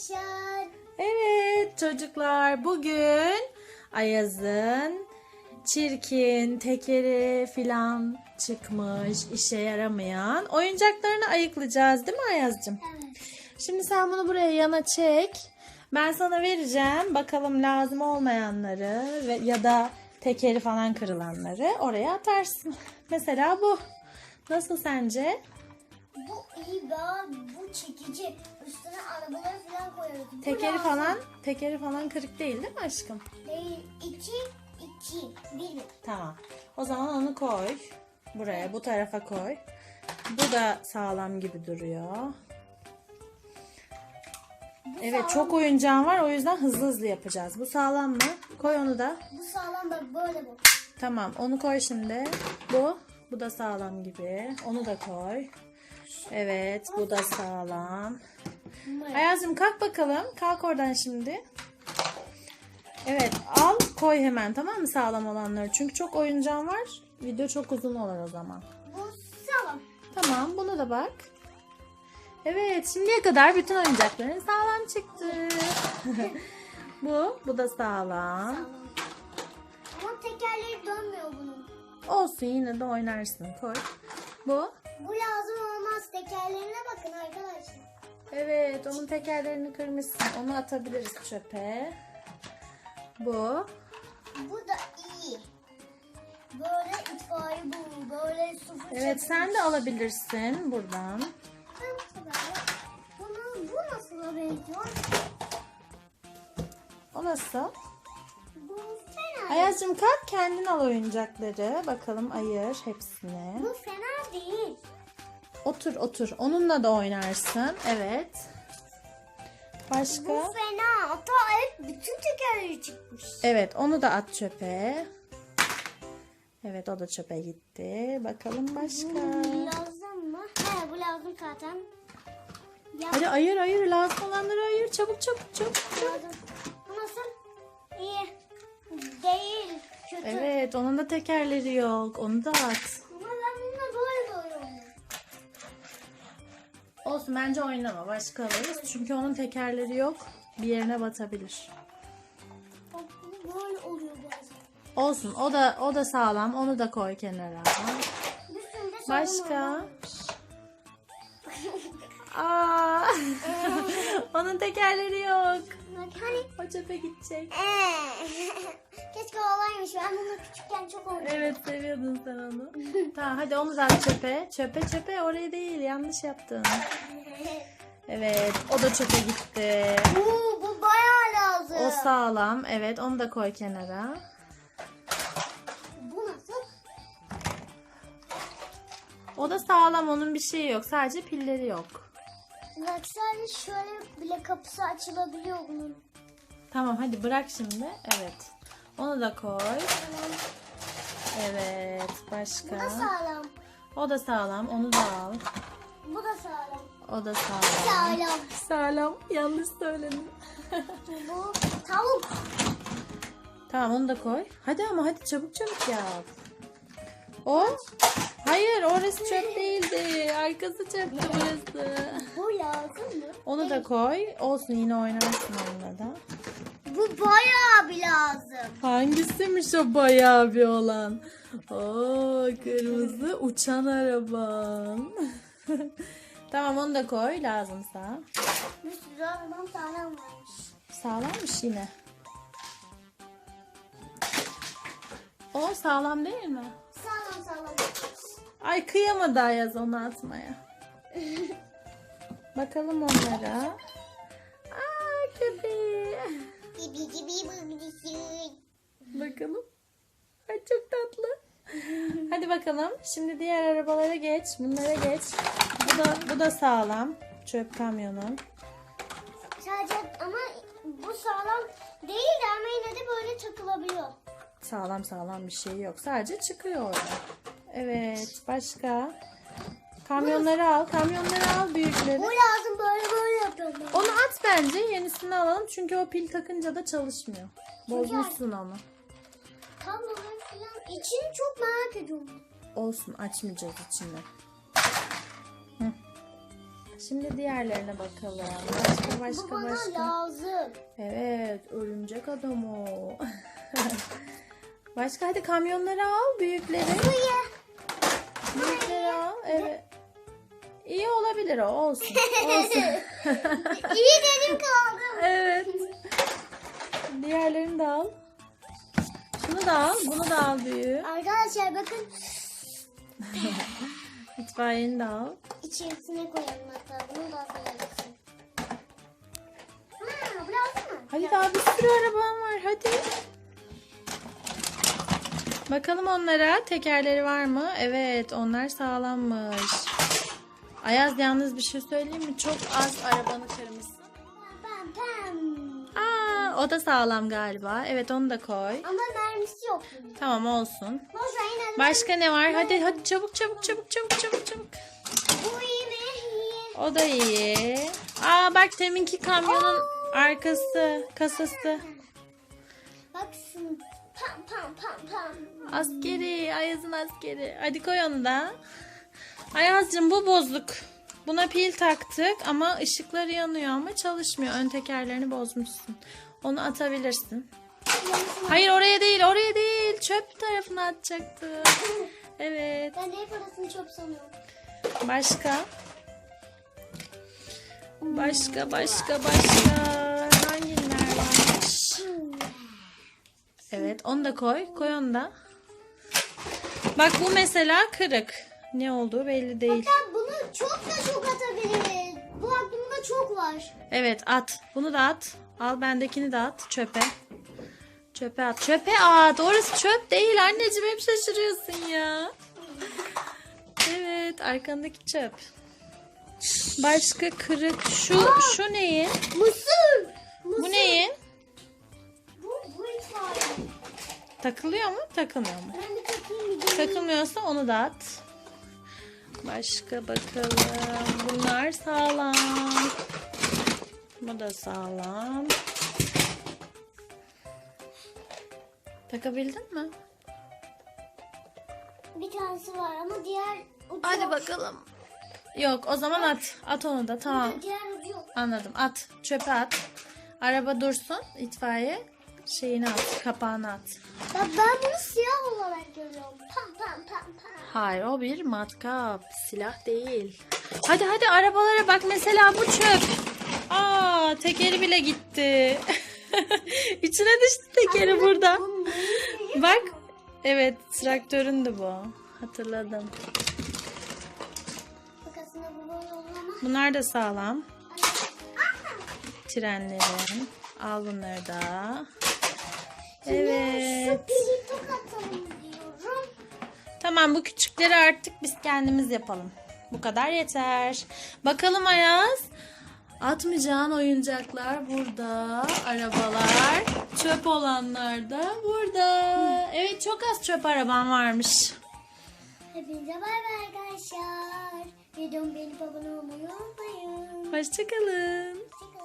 arkadaşlar. Evet çocuklar bugün Ayaz'ın çirkin, tekeri filan çıkmış, işe yaramayan oyuncaklarını ayıklayacağız değil mi Ayaz'cığım? Evet. Şimdi sen bunu buraya yana çek. Ben sana vereceğim. Bakalım lazım olmayanları ve ya da tekeri falan kırılanları oraya atarsın. Mesela bu. Nasıl sence? Bu iyi daha bu çekici. Üstüne arabaları falan koyuyoruz. Bu Tekeri lazım. falan, tekeri falan kırık değil değil mi aşkım? Değil. İki, iki. Bir. Tamam. O zaman onu koy. Buraya, bu tarafa koy. Bu da sağlam gibi duruyor. Bu Evet, sağlam. çok oyuncağın var. O yüzden hızlı hızlı yapacağız. Bu sağlam mı? Koy onu da. Bu sağlam bak böyle bu. Tamam, onu koy şimdi. Bu, bu da sağlam gibi. Onu da koy. Evet, bu da sağlam. Ayaz'cığım kalk bakalım. Kalk oradan şimdi. Evet, al koy hemen tamam mı sağlam olanları? Çünkü çok oyuncağın var. Video çok uzun olur o zaman. Bu sağlam. Tamam, bunu da bak. Evet, şimdiye kadar bütün oyuncakların sağlam çıktı. bu, bu da sağlam. Sağlam. Ama tekerleri dönmüyor bunun. Olsun yine de oynarsın. Koy. Bu. Bu lazım olmaz. Tekerlerine bakın arkadaşlar. Evet, onun tekerlerini kırmışsın. Onu atabiliriz çöpe. Bu. Bu da iyi. Böyle itfaiye bu. Böyle su fırçası. Evet, sen de alabilirsin buradan. Bunu, bu nasıl benziyor? O nasıl? Bu fena. Ayaz'cığım kalk kendin al oyuncakları. Bakalım ayır hepsini. Bu fena değil. Otur otur. Onunla da oynarsın. Evet. Başka? Bu fena. Hatta hep bütün tekerleri çıkmış. Evet onu da at çöpe. Evet o da çöpe gitti. Bakalım başka. Bu lazım mı? He bu lazım zaten. Ya Hadi ayır ayır lazım olanları ayır. Çabuk çabuk çabuk. çabuk. Bu nasıl? İyi. Değil. Kötü. Evet onun da tekerleri yok. Onu da at. Olsun bence oynama. Başka alırız. Çünkü onun tekerleri yok. Bir yerine batabilir. Böyle oluyor bazen. Olsun o da o da sağlam. Onu da koy kenara. Üstünde sorun Başka? olmaz. Aa, onun tekerleri yok. Hani. O çöpe gidecek. Ee, Keşke olaymış. Ben bunu küçükken çok oynadım. Evet seviyordun sen onu. tamam hadi da at çöpe. Çöpe çöpe oraya değil yanlış yaptın. Evet o da çöpe gitti. bu, bu bayağı lazım. O sağlam. Evet onu da koy kenara. Bu nasıl? O da sağlam onun bir şeyi yok. Sadece pilleri yok. Bak sadece şöyle bile kapısı açılabiliyor bunun. Tamam hadi bırak şimdi. Evet. Onu da koy. Evet Bu da başka. sağlam. O da sağlam. Onu da al. Bu da sağlam. O da sağlam. Sağlam. Sağlam. Yanlış söyledim. Bu tavuk. Tamam onu da koy. Hadi ama hadi çabuk çabuk yap. O? Hayır orası çöp değildi. Arkası çöptü burası. Mı? Onu da koy. Olsun yine oynarsın onunla da. Bu bayağı bir lazım. Hangisiymiş o bayağı bir olan? Oo kırmızı uçan araban. tamam onu da koy lazımsa. Bir sürü araban sağlam varmış. Sağlammış yine. O sağlam değil mi? Sağlam sağlam. Ay kıyamadı Ayaz onu atmaya. Bakalım onlara. Aa köpeği. Gibi gibi bıgıdışı. Bakalım. Ay çok tatlı. Hadi bakalım. Şimdi diğer arabalara geç. Bunlara geç. Bu da bu da sağlam. Çöp kamyonun. Sadece ama bu sağlam değil de ama yine de böyle takılabiliyor. Sağlam sağlam bir şey yok. Sadece çıkıyor orada. Evet. Başka? Kamyonları al. Kamyonları al büyükleri. Bu lazım böyle böyle yapıyorum ben. Onu at bence. Yenisini alalım. Çünkü o pil takınca da çalışmıyor. Bozmuşsun onu. Kabloları falan içini çok merak ediyorum. Olsun açmayacağız içini. Hı. Şimdi diğerlerine bakalım. Başka Bu başka bana başka. lazım. Evet, örümcek adam o. Başka hadi kamyonları al, büyükleri. Büyükleri al. Evet. İyi olabilir o, olsun. Olsun. İyi dedim kaldım. evet. Diğerlerini de al. Şunu da al, bunu da al büyüğü. Arkadaşlar bakın İtfaiyeni de al. içerisine koyalım hatta bunu da koyalım. Ha, bu lazım mı? Hadi daha bir sürü araban var, hadi. Bakalım onlara tekerleri var mı? Evet, onlar sağlammış. Ayaz yalnız bir şey söyleyeyim mi? Çok az arabanı kırmışsın. Pam. Aa, o da sağlam galiba. Evet onu da koy. Ama mermisi yok. Tamam olsun. Boş Başka ne var? Hadi hadi çabuk çabuk çabuk çabuk çabuk çabuk. bu iyi mi? İyi. O da iyi. Aa bak teminki kamyonun arkası, kasası. Baksın. Pam pam pam pam. Askeri, Ayaz'ın askeri. Hadi koy onu da. Ayaz'cığım bu bozuk. Buna pil taktık ama ışıkları yanıyor ama çalışmıyor. Ön tekerlerini bozmuşsun. Onu atabilirsin. Hayır oraya değil, oraya değil. Çöp tarafına atacaktı. Evet. Ben de hep arasını çöp sanıyorum. Başka? Başka, başka, başka. Hangiler varmış? Evet, onu da koy. Koy onu da. Bak bu mesela kırık. Ne olduğu belli değil. Hatta bunu çok da çok atabiliriz. Bu aklımda çok var. Evet, at. Bunu da at. Al bendekini de at çöpe. Çöpe at. Çöpe at. Orası çöp değil anneciğim. Hep şaşırıyorsun ya. Evet, arkandaki çöp. Başka kırık. Şu şu neyin? Mısır. Mısır. Bu neyin? Bu, bu. Takılıyor mu? Takılmıyor mu? Ben bir takayım bir. Takılmıyorsa onu da at. Başka bakalım. Bunlar sağlam. Bu da sağlam. Takabildin mi? Bir tanesi var ama diğer ucu Hadi bakalım. Yok o zaman at. At onu da tamam. Diğer ucu yok. Anladım. At. Çöpe at. Araba dursun. itfaiye şeyini at. Kapağını at. Ben, ben bunu siyah olarak görüyorum. Pam pam pam pam. Hayır o bir matkap. Silah değil. Hadi hadi arabalara bak mesela bu çöp. Aa tekeri bile gitti. İçine düştü tekeri burada. Bu ne? Bak. Evet traktörün de bu. Hatırladım. Bunlar da sağlam. Trenlerin. Al bunları da. Evet. Şu diyorum. Tamam bu küçükleri artık biz kendimiz yapalım. Bu kadar yeter. Bakalım Ayaz. Atmayacağın oyuncaklar burada. Arabalar. Çöp olanlar da burada. Evet çok az çöp araban varmış. Hepinize bay bay arkadaşlar. Videomu beğenip abone olmayı unutmayın. Hoşçakalın. Hoşçakalın.